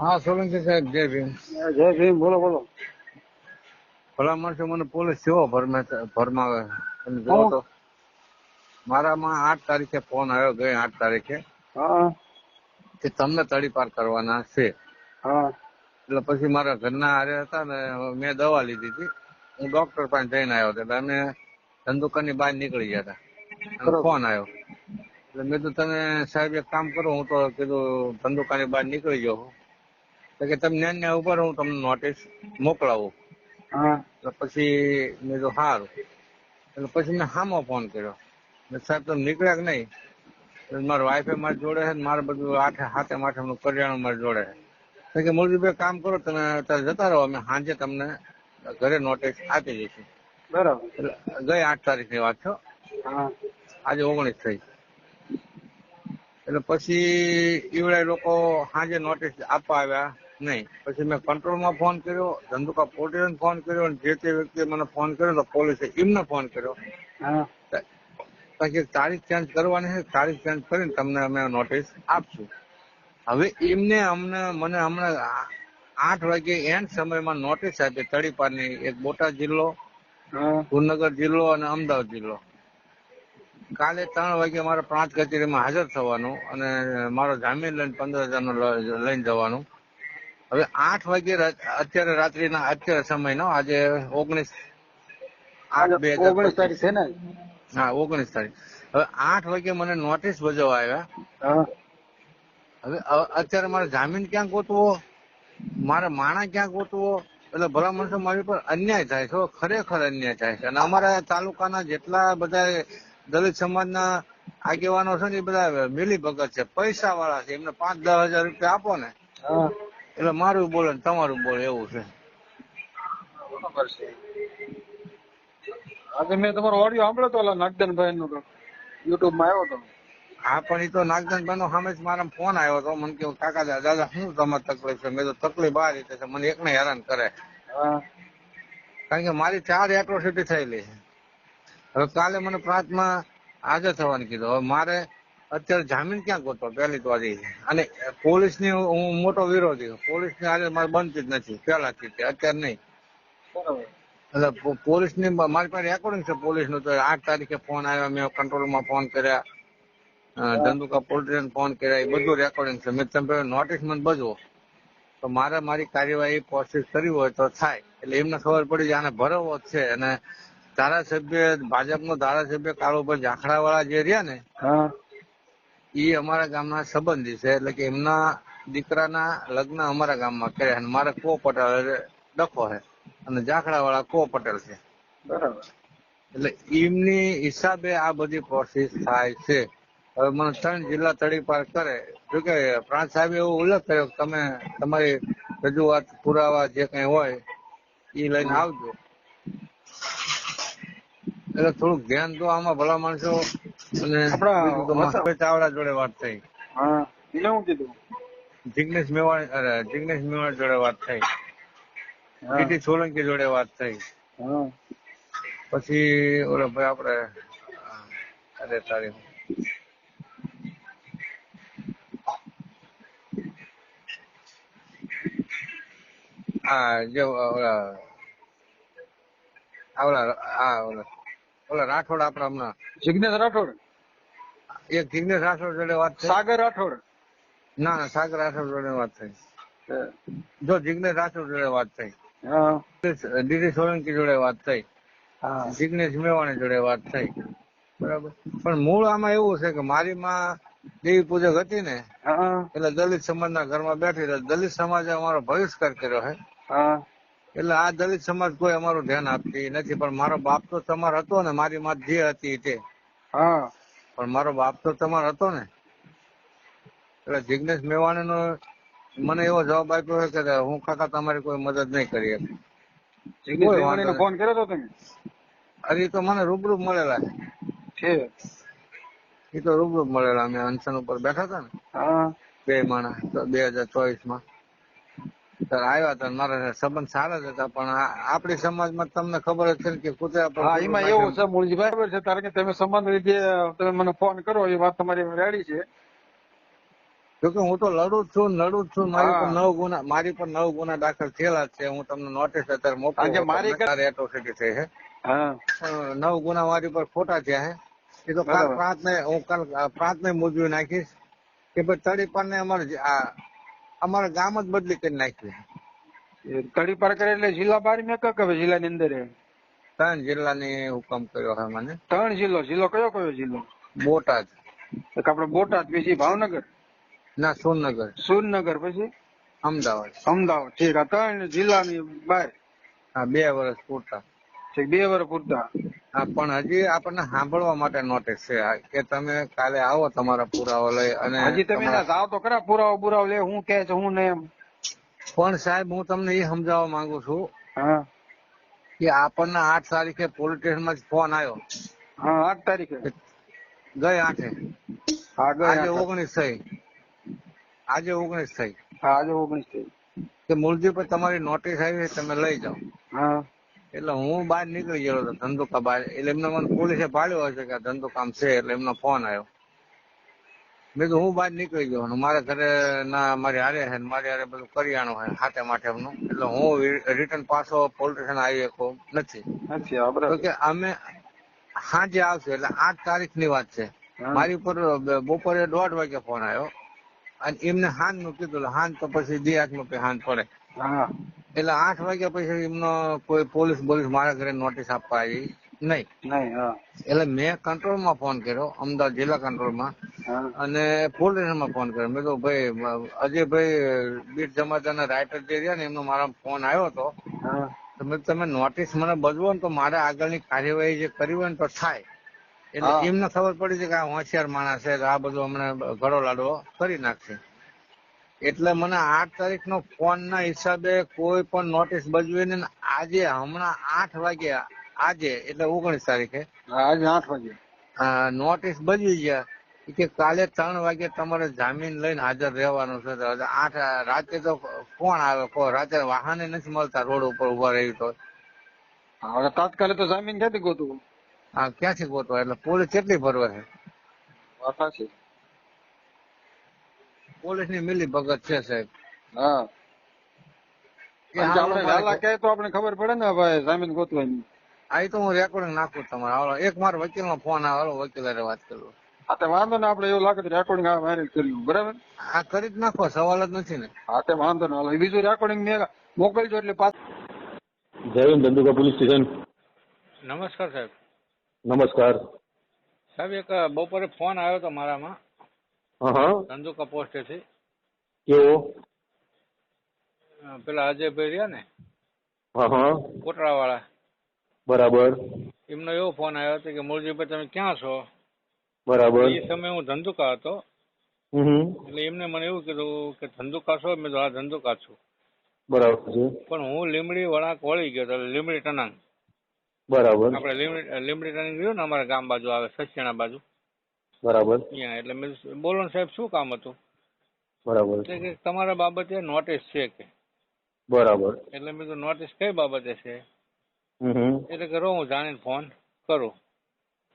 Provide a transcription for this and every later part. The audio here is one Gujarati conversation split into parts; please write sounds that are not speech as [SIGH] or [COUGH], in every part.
હા સોલંકી સાહેબ જય ભીમ. જય ભીમ બોલો બોલો. ભલા માણસો મને પોલીસ જેવો ભરમાવે. તમે જોવો તો. મારામાં આઠ તારીખે ફોન આવ્યો ગઈ આઠ તારીખે. કે તમને તડીપાર કરવાના છે. એટલે પછી મારા ઘરના હારે હતા ને મેં દવા લીધી હતી. હું ડોક્ટર પાસે જઈને આવ્યો હતો એટલે અમે ધંધુકાની બહાર નીકળી ગયા હતા. ફોન આવ્યો. એટલે મેં તો તમે સાહેબ એક કામ કરો. હું તો કીધું ધંધુકાની બહાર નીકળી ગયો. તો કે તમને ન્યા ન્યા ઉપર હું તમને નોટિસ મોકલાવું. હા. એટલે પછી મેં તો સારું એટલે પછી મેં હામો ફોન કર્યો. સાહેબ તમે નીકળ્યા કે નહીં? મારા વાઈફે મારી જોડે છે મારે બધું આઠે હાથે માથે કરિયાણું મારી જોડે છે. કે મુરજીભાઈ કામ કરો તમે અત્યારે જતા રહો અમે સાંજે તમને ઘરે નોટિસ આપી દઈશું. બરાબર. ગઈ આઠ તારીખની વાત છો હા. આજે ઓગણીસ થઈ. એટલે પછી ઈવડે લોકો સાંજે નોટિસ આપવા આવ્યા. નહીં. પછી મેં કંટ્રોલમાં ફોન કર્યો ધંધુકા પોલીસને ફોન કર્યો અને જે તે વ્યક્તિએ મને ફોન કર્યો તો પોલીસે એમને ફોન કર્યો. પછી તારીખ ચેન્જ કરવાની છે તારીખ ચેન્જ કરીને તમને અમે નોટિસ આપશું. હવે એમને અમને મને હમણાં આઠ વાગે એન્ડ સમયમાં નોટિસ આપી તળીપારની એક બોટાદ જિલ્લો ગુરનગર જિલ્લો અને અમદાવાદ જિલ્લો. કાલે ત્રણ વાગે મારે પ્રાંત કચેરીમાં હાજર થવાનું અને મારો જામીન લઈને પંદર હજારનો નો લઈને જવાનું. હવે આઠ વાગે અત્યારે રાત્રિના અત્યારે સમયનો આજે ઓગણીસ આઠ બે ઓગણીસ તારીખ છે ને? હા ઓગણીસ તારીખ. હવે આઠ વાગે મને નોટિસ બજાવવા આવ્યા. હવે અત્યારે મારે જામીન ક્યાં ગોતવો? મારે માણા ક્યાં ગોતવો? એટલે ભલા માણસો મારી પર અન્યાય થાય છે ખરેખર અન્યાય થાય છે. અને અમારા તાલુકાના જેટલા બધા દલિત સમાજના આગેવાનો છે ને એ બધા મિલી ભગત છે. પૈસા વાળા છે. એમને પાંચ દસ હજાર રૂપિયા આપો ને. એટલે મારું બોલે ને તમારું બોલે એવું છે. બરાબર છે. આજે મેં તમારો ઓડિયો સાંભળ્યો તો ઓલા નાગદાનભાઈ નો યુટ્યુબમાં આવ્યો તો. હા પણ એ તો નાગદાનભાઈ નો સામે જ મારા ફોન આવ્યો હતો મને કેવું કાકા દાદા શું તમારે તકલીફ છે? મેં તો તકલીફ આ રીતે છે. મને એકને હેરાન કરે. કારણ કે મારી ચાર એટ્રોસિટી થયેલી છે. હવે કાલે મને પ્રાર્થના આજે થવાનું કીધું. હવે મારે અત્યારે જામીન ક્યાં ગોતો પહેલી તો આજે. અને પોલીસની હું મોટો વિરોધી પોલીસની આજે મારે બનતી જ નથી. પહેલાથી અત્યારે નહીં. એટલે પોલીસની મારી પાસે રેકોર્ડિંગ છે પોલીસનું. તો આઠ તારીખે ફોન આવ્યા. મેં કંટ્રોલમાં ફોન કર્યા. ધંધુકા પોલીસ ફોન કર્યા. એ બધું રેકોર્ડિંગ છે. મેં તમે નોટિસ મને બજવો તો મારે મારી કાર્યવાહી પ્રોસેસ કરવી હોય તો થાય. એટલે એમને ખબર પડી કે આને ભરવો જ છે. અને ધારાસભ્ય ભાજપનો ધારાસભ્ય કાળુભાઈ ઝાખડા વાળા જે રહ્યા ને હા. એ અમારા ગામના સંબંધી છે એટલે કે એમના દીકરાના લગ્ન અમારા ગામમાં કર્યા અને મારે કો પટેલ ડખો છે અને ઝાખડા વાળા કો પટેલ છે. બરાબર. એટલે એમની હિસાબે આ બધી પ્રોસેસ થાય છે. હવે મને ત્રણ જિલ્લા તળી પાર કરે જોકે પ્રાંત સાહેબે એવો ઉલ્લેખ કર્યો કે તમે તમારી રજૂઆત પુરાવા જે કઈ હોય એ લઈને આવજો. એટલે થોડુંક ધ્યાન દો આમાં ભલા માણસો આપણા ચાવડા જોડે વાત થઈ. હા એને હું કીધું? જિગ્નેશ મેવાણી અરે જિગ્નેશ મેવાણી જોડે વાત થઈ. ટીટી સોલંકી જોડે વાત થઈ. પછી ઓલો ભાઈ આપડે અરે તારી હા. જે ઓલા આ આ ઓલા ઓલા રાઠોડ આપણા હમણાં. જિજ્ઞેશ રાઠોડ? એક જિજ્ઞેશ રાઠોડ જોડે વાત થઈ. સાગર રાઠોડ? ના ના સાગર રાઠોડ જોડે વાત થઈ. જો જિગ્નેશ રાઠોડ જોડે વાત થઈ. દીદી સોલંકી જોડે વાત થઈ. જિજ્ઞેશ મેવાણી જોડે વાત થઈ. બરાબર. પણ મૂળ આમાં એવું છે કે મારી માં દેવી પૂજક હતી ને એટલે દલિત સમાજના ઘરમાં બેઠી દલિત સમાજે અમારો બહિષ્કાર કર્યો છે હા. એટલે આ દલિત સમાજ કોઈ અમારું ધ્યાન આપતી નથી પણ મારો બાપ તો તમાર હતો ને મારી માં જે હતી તે. હા. પણ મારો બાપ તો તમાર હતો ને. એટલે જિગ્નેશ મેવાણી નો મને એવો જવાબ આપ્યો કે હું કાકા તમારી કોઈ મદદ નહીં કરી નહીં. ફોન કર્યો તો તમે? અરે તો મને રૂબરૂ મળેલા છે. છે. એ તો રૂબરૂ મળેલા અમે અનશન ઉપર બેઠા હતા ને. બે માણસ બે હજાર ચોવીસમાં ત્યારે આવ્યા હતા. મારા સંબંધ સારા જ હતા પણ આપણી સમાજમાં તમને ખબર જ છે કે કુતરા પર હા એમાં એવું છે મૂળજીભાઈ ખબર છે કારણ કે તમે સંબંધ રીતે તમે મને ફોન કરો એ વાત તમારી રેડી છે. જોકે હું તો લડું છું લડું છું. મારી હા. પર નવ ગુના મારી પર નવ ગુના દાખલ થયેલા છે. હું તમને નોટિસ અત્યારે મોકલું મારી તારે એટ્રોસિટી છે હા? નવ ગુના મારી પર ખોટા થયા છે એ તો કાલ પ્રાંત ને હું કાલ પ્રાંતને મૂજવી નાખીશ કે ભાઈ તળી પણ ને આ અમારા ગામ જ બદલી કરી નાખ્યું. કડી તળી પાર કરે એટલે જિલ્લા બાર મેં કે હવે જિલ્લાની અંદર? ત્રણ જિલ્લાની હુકમ કર્યો છે મને. ત્રણ જિલ્લો. જિલ્લો કયો કયો જિલ્લો? બોટાદ. આપડે બોટાદ પછી ભાવનગર? ના સોનનગર. સુરનગર પછી? અમદાવાદ. અમદાવાદ. ઠીક. આ ત્રણ જિલ્લાની બહાર હા બે વર્ષ પૂરતા. ઠીક બે વર્ષ પૂરતા. પણ હજી આપણને સાંભળવા માટે નોટિસ છે કે તમે કાલે આવો તમારા પુરાવો લઈ અને હજી તમે જાઓ તો ખરા પુરાવો પુરાવો લે હું કે છે હું નહીં પણ સાહેબ હું તમને એ સમજાવવા માંગુ છું કે આપણને આઠ તારીખે પોલીસ સ્ટેશનમાં ફોન આવ્યો હા આઠ તારીખે. ગઈ આઠે. આજે ઓગણીસ થઈ. આજે ઓગણીસ થઈ. આજે ઓગણીસ થઈ. કે મૂળજી પર તમારી નોટિસ આવી તમે લઈ જાઓ. હા. એટલે હું બહાર નીકળી ગયો હતો ધંધુકા બહાર. એટલે એમને મને પોલીસે પાડ્યો હશે કે ધંધુકામ છે એટલે એમનો ફોન આવ્યો. મેં તો હું બહાર નીકળી ગયો મારા ઘરે ના મારી હારે છે મારી હારે બધું કરિયાણું છે હાથે માટેનું એટલે હું રિટર્ન પાછો પોલીસ સ્ટેશન આવી શકો નથી. કે અમે સાંજે આવશે એટલે આઠ તારીખની વાત છે. મારી ઉપર બ- બપોરે દોઢ વાગે ફોન આવ્યો. અને એમને હાનનું કીધું હાન તો પછી દી હાથમાં હાન પડે. એટલે આઠ વાગ્યા પછી એમનો કોઈ પોલીસ બોલીસ મારા ઘરે નોટિસ આપવા આવી. નહીં. નહીં એટલે મેં કંટ્રોલમાં ફોન કર્યો અમદાવાદ જિલ્લા કંટ્રોલમાં. અને પોલીસ સ્ટેશનમાં ફોન કર્યો. મેં કહ્યું ભાઈ અજયભાઈ બીટ જમાતાના રાઇટર જે રહ્યા ને એમનો મારા ફોન આવ્યો હતો. હા. મેં તમે નોટિસ મને બજવો ને તો મારે આગળની કાર્યવાહી જે કરી હોય ને તો થાય. એટલે એમને ખબર પડી છે કે આ હોશિયાર માણસ છે આ બધું અમને ઘડો લાડવો કરી નાખશે. એટલે મને આઠ તારીખ નો ફોન ના હિસાબે કોઈ પણ નોટિસ બજવી ને આજે હમણાં આઠ વાગે આજે એટલે ઓગણીસ તારીખે. આજે આઠ વાગે નોટિસ બજવી ગયા. કે કાલે ત્રણ વાગે તમારે જામીન લઈને હાજર રહેવાનું છે. આઠ રાતે તો કોણ આવે? રાતે વાહને નથી મળતા રોડ ઉપર ઊભા રહી તો. હવે તાત્કાલિક તો જામીન ક્યાંથી ગોતું આ ક્યાંથી ગોતવા? એટલે પોલીસ કેટલી ભરવા છે? પોલીસની મિલી ભગત છે સાહેબ. હા. એ કારણ કે આપણે વહેલા કહે તો આપણે ખબર પડે ને ભાઈ જામીન ગોતવાની. આ તો હું રેકોર્ડિંગ નાખું તમારે. હાલો એક મારા વકીલ નો ફોન આવે. હાલો વકીલ વાત કરું. હા તે વાંધો ને આપણે એવું લાગે રેકોર્ડિંગ આ વાયરલ કર્યું બરાબર? આ કરી જ નાખો સવાલ જ નથી ને. હા તે વાંધો ને હાલો. બીજું રેકોર્ડિંગ મેં મોકલજો એટલે પાછું જય ધંધુકા પોલીસ સ્ટેશન. નમસ્કાર સાહેબ. નમસ્કાર. સાહેબ એક બપોરે ફોન આવ્યો હતો મારામાં. હા કપોસ્ટથી કેવો? પેલા અજયભાઈ રહ્યા ને? કોટડા વાળા બરાબર. એમનો એવો ફોન આવ્યો હતો કે મુરજીભાઈ તમે ક્યાં છો? બરાબર. એ સમયે હું ધંધુકા હતો. એટલે એમને મને એવું કીધું કે ધંધુકા છો? મેં આ ધંધુકા છું. બરાબર છે. પણ હું લીમડી વળાંક વળી ગયો એટલે લીમડી ટનાંગ. બરાબર. આપણે લીમડી લીમડી ટનાંગ રહ્યું ને અમારા ગામ બાજુ આવે સસ્યાણા બાજુ. બરાબર. એટલે મેં બોલો ને સાહેબ શું કામ હતું? બરાબર. એટલે કે તમારા બાબતે નોટિસ છે કે? બરાબર. એટલે મેં કીધું નોટિસ કઈ બાબતે છે. એટલે કે રહો હું જાણીને ફોન કરું.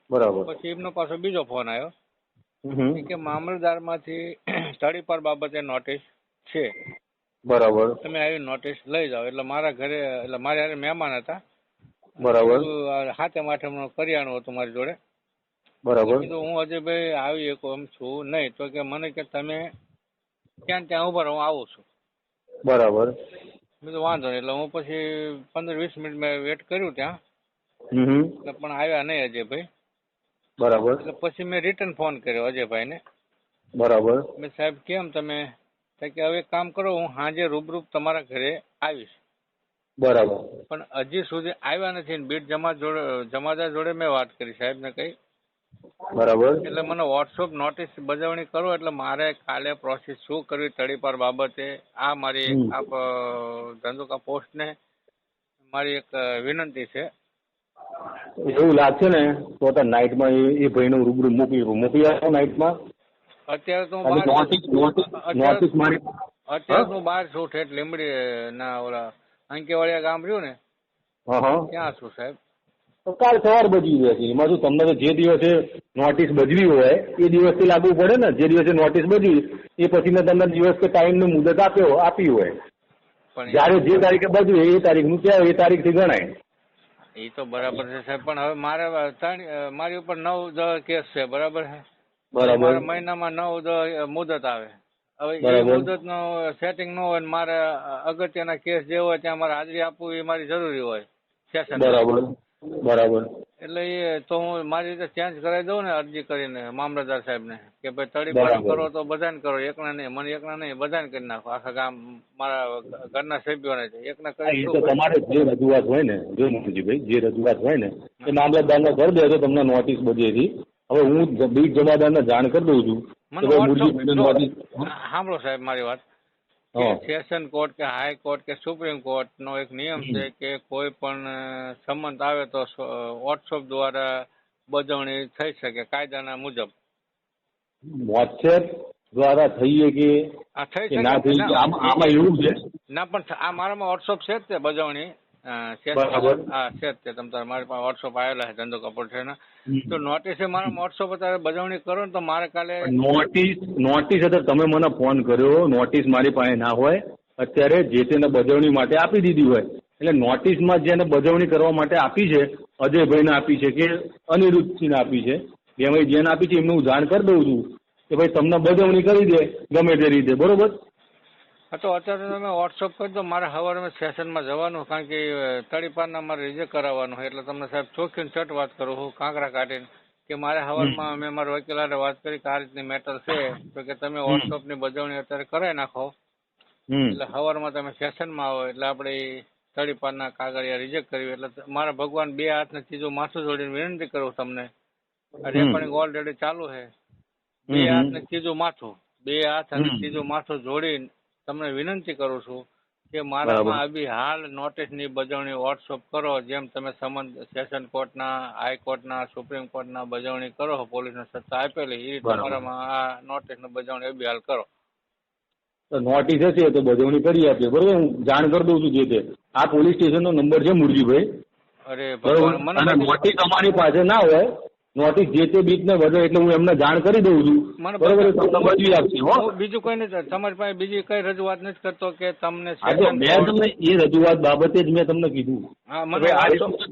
બરાબર. પછી એમનો પાછો બીજો ફોન આવ્યો. કે મામલદાર મામલતદારમાંથી સ્ટડી [CLEARS THROAT] પર બાબતે નોટિસ છે. બરાબર. તમે આવી નોટિસ લઈ જાઓ. એટલે મારા ઘરે એટલે મારે મહેમાન હતા. બરાબર. હાથે માથે કરિયાણું હતું મારી જોડે. બરાબર. કીધું હું અજયભાઈ આવી એક એમ છું નહીં. તો કે મને કે તમે ક્યાં ત્યાં ઊભા હું આવું છું. બરાબર. મેં તો વાંધો નહીં. એટલે હું પછી પંદર વીસ મિનિટ મેં વેટ કર્યું ત્યાં. એટલે પણ આવ્યા નહીં અજયભાઈ બરાબર. એટલે પછી મેં રિટર્ન ફોન કર્યો અજયભાઈને બરાબર. મેં સાહેબ કેમ તમે? કે હવે કામ કરો હું સાંજે રૂબરૂપ તમારા ઘરે આવીશ. બરાબર. પણ હજી સુધી આવ્યા નથી ને બીટ જમા જોડે જમાદાર જોડે મેં વાત કરી સાહેબ ને કઈ બરાબર. એટલે મને વોટ્સઅપ નોટિસ બજાવણી કરો એટલે મારે કાલે પ્રોસેસ શું કરવી તડીપાર બાબતે આ મારી આપ ધંધુકા પોસ્ટ ને મારી એક વિનંતી છે. એવું લાગશે ને તો નાઈટ નાઇટમાં એ ભાઈનું રૂબરૂ મોકલી મોકલી આપો નાઇટમાં અત્યારે તો હું નોટિસ મારી અત્યારે હું? બહાર છું ઠેઠ લીમડી ના ઓલા અંકેવાળિયા ગામ રહ્યું ને ત્યાં છું સાહેબ. તો કાલ સવાર બજવી દેશે એમાં શું તમને તો જે દિવસે નોટિસ બજવી હોય એ દિવસથી લાગુ પડે ને. જે દિવસે નોટિસ બજવી એ પછીને તમને દિવસ કે ટાઈમની મુદત આપ્યો આપી હોય. જ્યારે જે તારીખે બજવી એ તારીખનું કહેવાય એ તારીખથી ગણાય. એ તો બરાબર છે સાહેબ. પણ હવે મારે ત્રણ મારી ઉપર નવ દસ કેસ છે બરાબર છે? બરાબર. મહિનામાં નવ દસ મુદત આવે. હવે એ નો સેટિંગ ન હોય ને મારે અગત્યના કેસ જે હોય ત્યાં મારે હાજરી આપવું એ મારી જરૂરી હોય. સેશન બરાબર. બરાબર. એટલે એ તો હું મારી રીતે ચેન્જ કરાવી દઉં ને અરજી કરીને મામલતદાર સાહેબને કે ભાઈ બરાબર. કરો તો બધાને કરો એકના નહીં મને એકના નહીં બધાને કરી નાખો. આખા ગામ મારા ઘરના સભ્યોને છે એકના કરી તો તમારે જે રજૂઆત હોય ને જો મુખર્જીભાઈ જે રજૂઆત હોય ને એ મામલતદારને કરી દે તો તમને નોટિસ બધેથી હવે હું બીટ જમાદારને જાણ કરી દઉં છું. સાંભળો સાહેબ મારી વાત. સેશન કોર્ટ કે હાઈ કોર્ટ કે સુપ્રીમ કોર્ટ નો એક નિયમ છે કે કોઈ પણ સંબંધ સંમત આવે તો વોટ્સઅપ દ્વારા બજવણી થઈ શકે કાયદાના મુજબ. વોટ્સએપ દ્વારા થઈ કે શકે ના થઈ આમાં એવું છે? ના પણ આ મારામાં વોટ્સઅપ છે જ તે બજવણી. વોટ્સઅપ આવેલા છે ધંધો કપડ છે ને. તો નોટિસ મારા વોટ્સઅપ અત્યારે બજવણી કરો ને તો મારે કાલે નોટિસ નોટિસ એટલે તમે મને ફોન કર્યો નોટિસ મારી પાસે ના હોય અત્યારે જે તેને બજવણી માટે આપી દીધી હોય. એટલે નોટિસમાં જેને બજવણી કરવા માટે આપી છે અજયભાઈને આપી છે કે અનિરુદ્ધસિંહને આપી છે બેમાંથી જેને આપી છે એમને હું જાણ કરી દઉં છું કે ભાઈ તમને બજવણી કરી દે ગમે તે રીતે બરોબર? તો અત્યારે તમે વોટ્સઅપ કરી દો મારે સવારે સેશનમાં જવાનું કારણ કે તળીપારના મારે રિજેક્ટ કરાવવાનું હોય એટલે તમને સાહેબ ચોખ્ખીને ચટ વાત કરું હું કાંકરા કાઢીને કે મારે સવારમાં મેં મારા વકીલાને વાત કરી કે આ રીતની મેટર છે તો કે તમે વોટ્સઅપની બજવણી અત્યારે કરાવી નાખો. એટલે સવારમાં તમે સેશનમાં આવો એટલે આપણે તળીપારના કાગળિયા રિજેક્ટ કર્યું એટલે મારા ભગવાન બે હાથને ચીજો માથું જોડીને વિનંતી કરું તમને. રેકોર્ડિંગ ઓલરેડી ચાલુ છે. બે હમ. હાથ ને ત્રીજું માથું બે હાથ અને ચીજો માથું જોડીને તમને વિનંતી કરું છું કે. મારામાં આવી હાલ નોટિસની બજવણી વોટ્સઅપ કરો જેમ તમે સમન સેશન કોર્ટના હાઈકોર્ટના સુપ્રીમ કોર્ટના બજવણી કરો પોલીસને સત્તા આપેલી એ તમારામાં. આ નોટિસની બજવણી અભી હાલ કરો. તો નોટિસ હશે તો બજવણી કરી આપીએ બરોબર? હું જાણ કરી દઉં છું જે તે. આ પોલીસ સ્ટેશનનો નંબર છે મુરજીભાઈ. અરે ભગવાન મને નોટિસ અમારી પાસે ના હોય નોટિસ જે તે બીટને વધે એટલે હું એમને જાણ કરી દઉં છું. બરોબર આપશે હો. બીજું કઈ નથી તમારી પાસે બીજી કઈ રજૂઆત નથી કરતો કે તમને મેં તમને એ રજૂઆત બાબતે જ મેં તમને કીધું. હા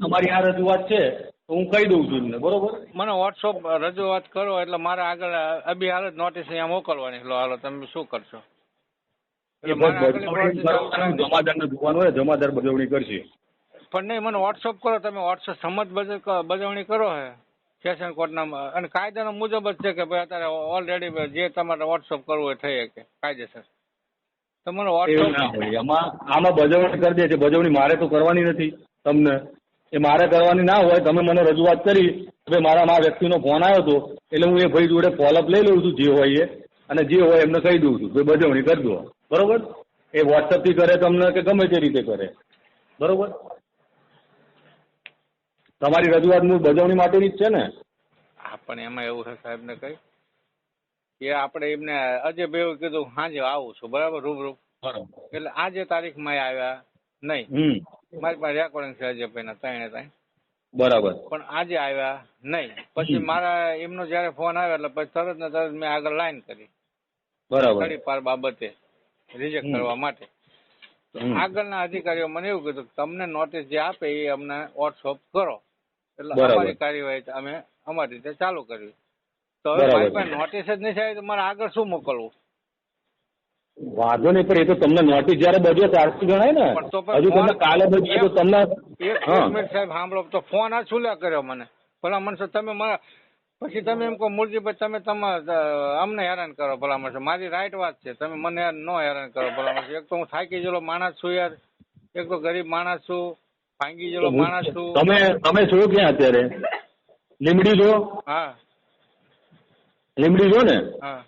તમારી આ રજૂઆત છે હું કહી દઉં છું એમને બરોબર? મને વોટ્સઅપ રજૂઆત કરો એટલે મારે આગળ અભી હાલ જ નોટિસ અહીંયા મોકલવાની. લો હાલો તમે શું કરશો? એટલે. જમાદારને જોવાનું હોય જમાદાર બજવણી કરશે. પણ નહીં મને વોટ્સઅપ કરો તમે વોટ્સઅપ સમજ બજવણી કરો હે. સેશન કોર્ટના અને કાયદાના મુજબ જ છે કે ભાઈ અત્યારે ઓલરેડી જે તમારે વોટ્સઅપ કરવું એ થઈ શકે. કાયદેસર. તો મને ના વોટ્સઅપ હોય. આમાં બજવણી કરી દે છે. બજવણી મારે તો કરવાની નથી તમને. એ મારે કરવાની ના હોય, તમે મને રજૂઆત કરી ભાઈ મારા મા વ્યક્તિનો ફોન આવ્યો હતો એટલે હું એ ભાઈ જોડે ફોલોઅપ લઈ લઉં છું, જે હોય એ, અને જે હોય એમને કહી દઉં છું. ભાઈ બજવણી કરી દો. બરોબર? એ વોટ્સઅપથી કરે તમને કે ગમે તે રીતે કરે. બરોબર? તમારી રજૂઆત મૂળ બજવણી માટેની જ છે ને? હા પણ એમાં એવું છે સાહેબ ને કઈ? કે આપણે એમને અજય ભાઈ કીધું સાંજે આવું છું બરાબર રૂબરૂ? બરાબર. એટલે આજે તારીખમાં આવ્યા નહીં. મારી પાસે રેકોર્ડિંગ છે અજયભાઈના ત્રણે ત્રણ. બરાબર. પણ આજે આવ્યા નહીં. પછી મારા એમનો જયારે ફોન આવ્યો એટલે પછી તરત ને તરત મેં આગળ લાઈન કરી. બરાબર. તડી પાર બાબતે રિજેક્ટ કરવા માટે. આગળના અધિકારીઓ મને એવું કીધું કે તમને નોટિસ જે આપે એ અમને વોટ્સઅપ કરો. એટલે અમારી કાર્યવાહી અમે અમારી રીતે ચાલુ કરવી તો હવે મારી પાસે નોટિસ જ નહીં થાય તો મારે આગળ શું મોકલવું? વાંધો નહીં પણ એ તો તમને નોટિસ જયારે બજ્યો ત્યારથી ગણાય ને. હજુ તમને કાલે બજ્યો તો તમને એક મિનિટ સાહેબ સાંભળો. તો ફોન આ છૂલ્યા કર્યો મને? ભલા મનસો તમે મારા પછી તમે એમ કહો મુરજીભાઈ તમે તમે અમને હેરાન કરો ભલા મનસો મારી રાઈટ વાત છે. તમે મને નો હેરાન કરો ભલા મનસો એક તો હું થાકી ગયેલો માણસ છું યાર. એક તો ગરીબ માણસ છું. ભાંગી ગયેલો માણસ છું. તમે તમે છો ક્યાં અત્યારે? લીમડી છો? હા. લીમડી છો ને? હા.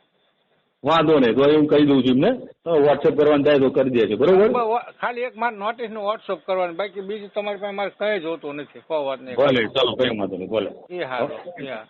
વાંધો નહીં તો હું કહી દઉં છું એમને. વોટ્સએપ કરવાનું થાય તો કરી દેજો બરોબર? ખાલી એક મારે નોટિસનું વોટ્સઅપ કરવાનું બાકી બીજું તમારી પાસે મારે કઈ જોતું નથી કોઈ વાત નહીં. ભલે ચાલો કઈ વાંધો નહીં ભલે. એ હા